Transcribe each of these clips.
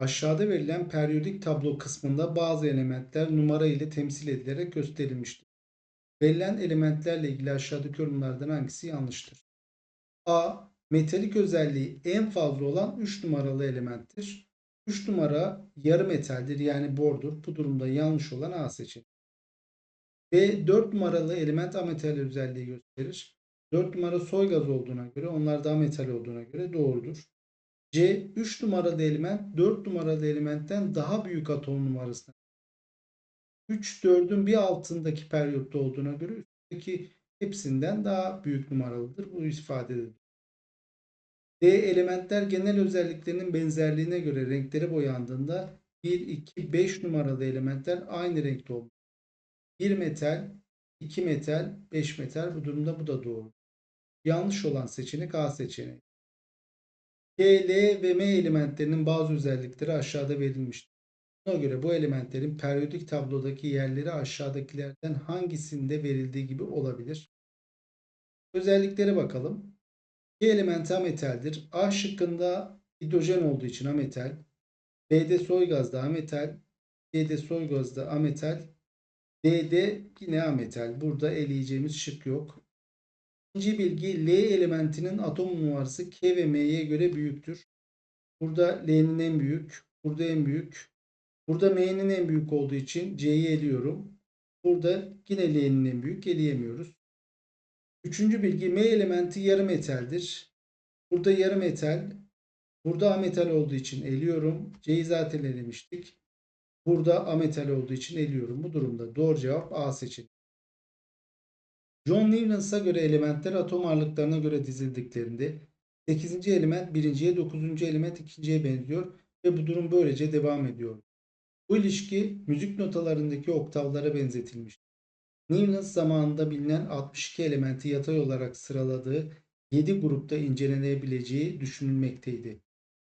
Aşağıda verilen periyodik tablo kısmında bazı elementler numara ile temsil edilerek gösterilmiştir. Verilen elementlerle ilgili aşağıdaki yorumlardan hangisi yanlıştır? A. Metalik özelliği en fazla olan 3 numaralı elementtir. 3 numara yarı metaldir yani bordur. Bu durumda yanlış olan A seçeneği. B. 4 numaralı element ametal özelliği gösterir. 4 numara soy gaz olduğuna göre onlar da ametal olduğuna göre doğrudur. C 3 numaralı element 4 numaralı elementten daha büyük atom numarasına 3 4'ün bir altındaki periyotta olduğuna göre üstteki hepsinden daha büyük numaralıdır. Bu ifadede. D elementler genel özelliklerinin benzerliğine göre renkleri boyandığında 1, 2, 5 numaralı elementler aynı renkte olur. 1 metal, 2 metal, 5 metal bu durumda bu da doğru. Yanlış olan seçenek A seçeneği. K, L ve M elementlerinin bazı özellikleri aşağıda verilmiştir. Buna göre bu elementlerin periyodik tablodaki yerleri aşağıdakilerden hangisinde verildiği gibi olabilir? Özelliklere bakalım. K elementi ametaldir. A şıkkında hidrojen olduğu için ametal. B'de soy gazda ametal. C'de soy gazda ametal. D'de yine ametal. Burada eleyeceğimiz şık yok. İkinci bilgi L elementinin atom numarası K ve M'ye göre büyüktür. Burada L'nin en büyük, burada en büyük. Burada M'nin en büyük olduğu için C'yi eliyorum. Burada yine L'nin en büyük eleyemiyoruz. Üçüncü bilgi M elementi yarı metaldir. Burada yarı metal, burada ametal olduğu için eliyorum. C'yi zaten elemiştik. Burada ametal olduğu için eliyorum. Bu durumda doğru cevap A seçeneği. John Newlands'a göre elementler atom ağırlıklarına göre dizildiklerinde 8. element 1.ye 9. element 2.ye benziyor ve bu durum böylece devam ediyor. Bu ilişki müzik notalarındaki oktavlara benzetilmiş. Newlands zamanında bilinen 62 elementi yatay olarak sıraladığı 7 grupta incelenebileceği düşünülmekteydi.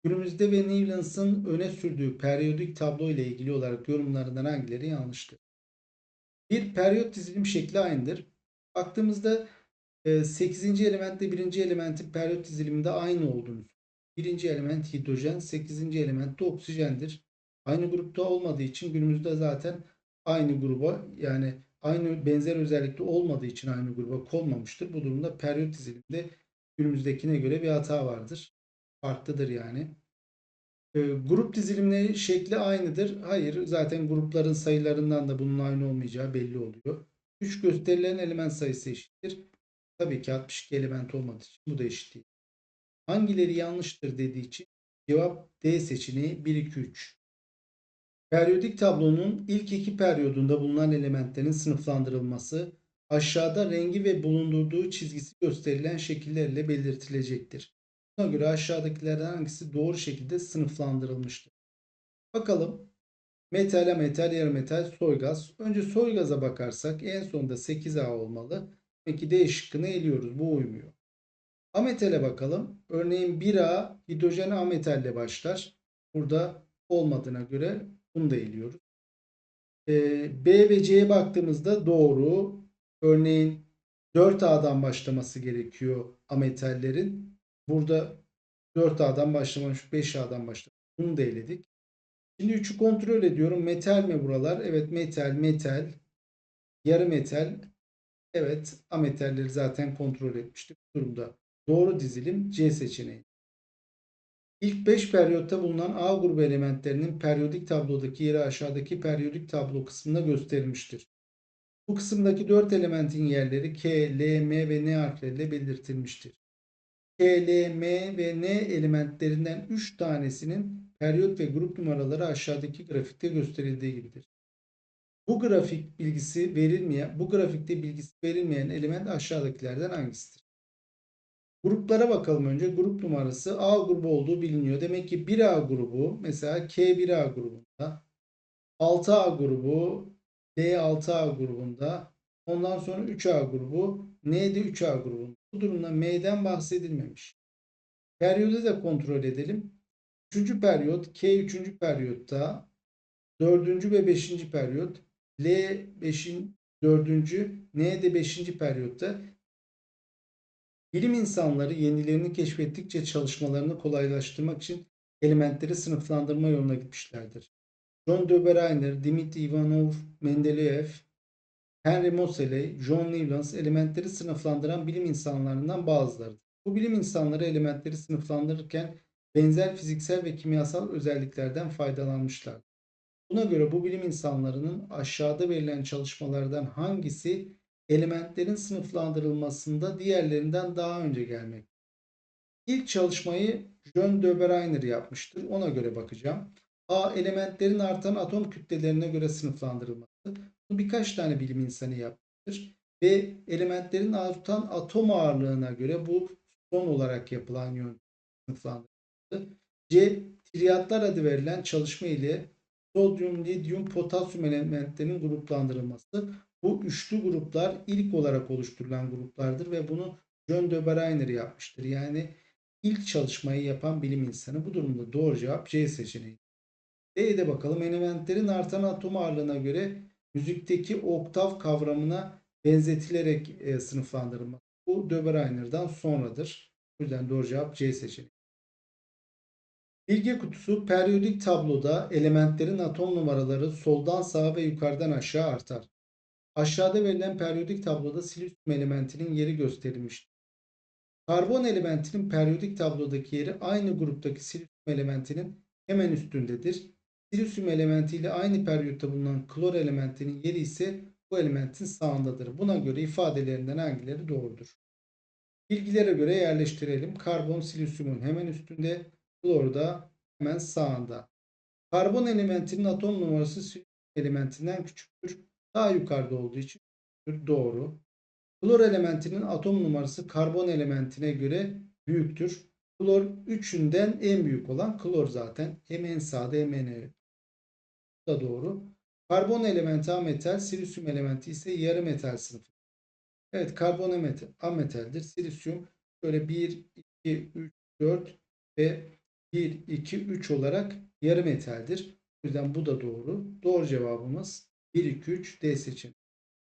Günümüzde ve Newlands'ın öne sürdüğü periyodik tablo ile ilgili olarak yorumlarından hangileri yanlıştır? Bir periyot dizilim şekli aynıdır. Baktığımızda 8. elementle 1. elementin periyot diziliminde aynı olduğunu Birinci element hidrojen, 8. element de oksijendir. Aynı grupta olmadığı için günümüzde zaten aynı gruba yani aynı benzer özellikte olmadığı için aynı gruba konmamıştır. Bu durumda periyot diziliminde günümüzdekine göre bir hata vardır. Farklıdır yani. E, grup dizilimleri şekli aynıdır. Hayır zaten grupların sayılarından da bunun aynı olmayacağı belli oluyor. 3 gösterilen element sayısı eşittir. Tabii ki 62 element olmadığı için bu da eşit değil. Hangileri yanlıştır dediği için cevap D seçeneği 1, 2, 3. Periyodik tablonun ilk iki periyodunda bulunan elementlerin sınıflandırılması aşağıda rengi ve bulundurduğu çizgisi gösterilen şekillerle belirtilecektir. Buna göre aşağıdakilerden hangisi doğru şekilde sınıflandırılmıştır? Bakalım. Metal, metal, yarı metal, soy gaz. Önce soy gaza bakarsak en sonunda 8A olmalı. Peki D şıkkını eliyoruz. Bu uymuyor. Ametale bakalım. Örneğin 1A hidrojen ametalle başlar. Burada olmadığına göre bunu da eliyoruz. Ee, B ve C'ye baktığımızda doğru. Örneğin 4A'dan başlaması gerekiyor ametallerin. Burada 4A'dan başlamamış 5A'dan başlamış. Bunu da eledik. Şimdi 3'ü kontrol ediyorum. Metal mi buralar? Evet metal, metal, yarı metal. Evet ametalleri zaten kontrol etmiştik. Bu durumda doğru dizilim C seçeneği. İlk 5 periyotta bulunan A grubu elementlerinin periyodik tablodaki yeri aşağıdaki periyodik tablo kısmında gösterilmiştir. Bu kısımdaki 4 elementin yerleri K, L, M ve N harfleriyle belirtilmiştir. K, L, M ve N elementlerinden 3 tanesinin periyot ve grup numaraları aşağıdaki grafikte gösterildiği gibidir. Bu grafik bilgisi verilmeyen, bu grafikte bilgisi verilmeyen element aşağıdakilerden hangisidir? Gruplara bakalım önce. Grup numarası A grubu olduğu biliniyor. Demek ki 1A grubu mesela K1A grubunda. 6A grubu D6A grubunda. Ondan sonra 3A grubu N'de 3A grubunda. Durumda M'den bahsedilmemiş. Periyodu da kontrol edelim. 3. periyot K 3. periyotta 4. ve 5. periyot L 5'in 4. N de 5. periyotta Bilim insanları yenilerini keşfettikçe çalışmalarını kolaylaştırmak için elementleri sınıflandırma yoluna gitmişlerdir. John de Berliner, Dimitri Ivanov, Mendeleev, Henry Moseley, John Newlands elementleri sınıflandıran bilim insanlarından bazılarıdır. Bu bilim insanları elementleri sınıflandırırken benzer fiziksel ve kimyasal özelliklerden faydalanmışlar. Buna göre bu bilim insanlarının aşağıda verilen çalışmalardan hangisi elementlerin sınıflandırılmasında diğerlerinden daha önce gelmek? İlk çalışmayı John de Berliner yapmıştır. Ona göre bakacağım. A. Elementlerin artan atom kütlelerine göre sınıflandırılması. Birkaç tane bilim insanı yapmıştır. B. Elementlerin artan atom ağırlığına göre bu son olarak yapılan yöntem sınıflandırılması. C. Triyatlar adı verilen çalışma ile sodyum, lityum, potasyum elementlerinin gruplandırılması. Bu üçlü gruplar ilk olarak oluşturulan gruplardır ve bunu John de Berliner yapmıştır. Yani ilk çalışmayı yapan bilim insanı. Bu durumda doğru cevap C seçeneği. D'ye bakalım. Elementlerin artan atom ağırlığına göre müzikteki oktav kavramına benzetilerek e, sınıflandırılması. Bu de Berliner'dan sonradır. O yüzden doğru cevap C seçeneği. Bilgi kutusu periyodik tabloda elementlerin atom numaraları soldan sağa ve yukarıdan aşağı artar. Aşağıda verilen periyodik tabloda silisyum elementinin yeri gösterilmiştir. Karbon elementinin periyodik tablodaki yeri aynı gruptaki silisyum elementinin hemen üstündedir. Silisyum elementi ile aynı periyotta bulunan klor elementinin yeri ise bu elementin sağındadır. Buna göre ifadelerinden hangileri doğrudur? Bilgilere göre yerleştirelim. Karbon silisyumun hemen üstünde, klor da hemen sağında. Karbon elementinin atom numarası silisyum elementinden küçüktür. Daha yukarıda olduğu için doğru. Klor elementinin atom numarası karbon elementine göre büyüktür. Klor üçünden en büyük olan klor zaten. Hem en sağda hem en da doğru. Karbon elementi ametal, silisyum elementi ise yarı metal sınıfı. Evet karbon ametaldir. Silisyum böyle 1, 2, 3, 4 ve 1, 2, 3 olarak yarı metaldir. O yüzden bu da doğru. Doğru cevabımız 1, 2, 3 D seçeneği.